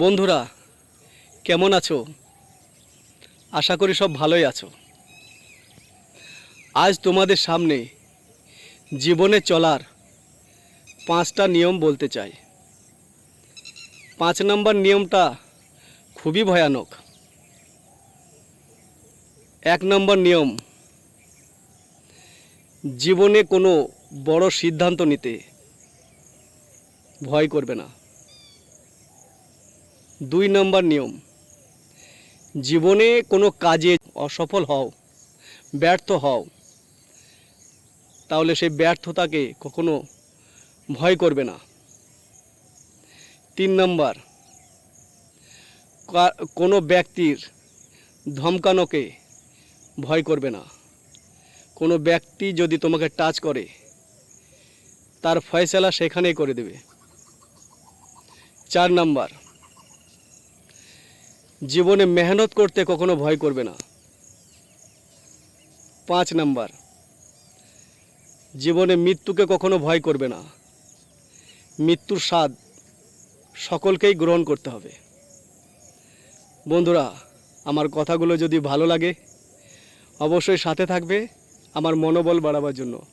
বন্ধুরা, কেমন আছো? আশা করি সব ভালোই আছো। আজ তোমাদের সামনে জীবনে চলার পাঁচটা নিয়ম বলতে চাই। পাঁচ নম্বর নিয়মটা খুবই ভয়ানক। এক নম্বর নিয়ম, জীবনে কোনো বড় সিদ্ধান্ত নিতে ভয় করবে না। দুই নম্বর নিয়ম। জীবনে কোনো কাজে অসফল হও, ব্যর্থ হও। তাহলে সেই ব্যর্থতাকে কখনো ভয় করবে না। তিন নম্বর কোনো ব্যক্তির ধমকানোকে ভয় করবে না। কোনো ব্যক্তি যদি তোমাকে টাচ করে, তার ফয়সলা সেখানেই করে দেবে। চার নাম্বার জীবনে মেহনত করতে কখনো ভয় করবে না। পাঁচ নাম্বার, জীবনে মৃত্যুকে কখনো ভয় করবে না। মৃত্যুর স্বাদ সকলকেই গ্রহণ করতে হবে। বন্ধুরা, আমার কথাগুলো যদি ভালো লাগে, অবশ্যই সাথে থাকবে আমার মনোবল বাড়াবার জন্য।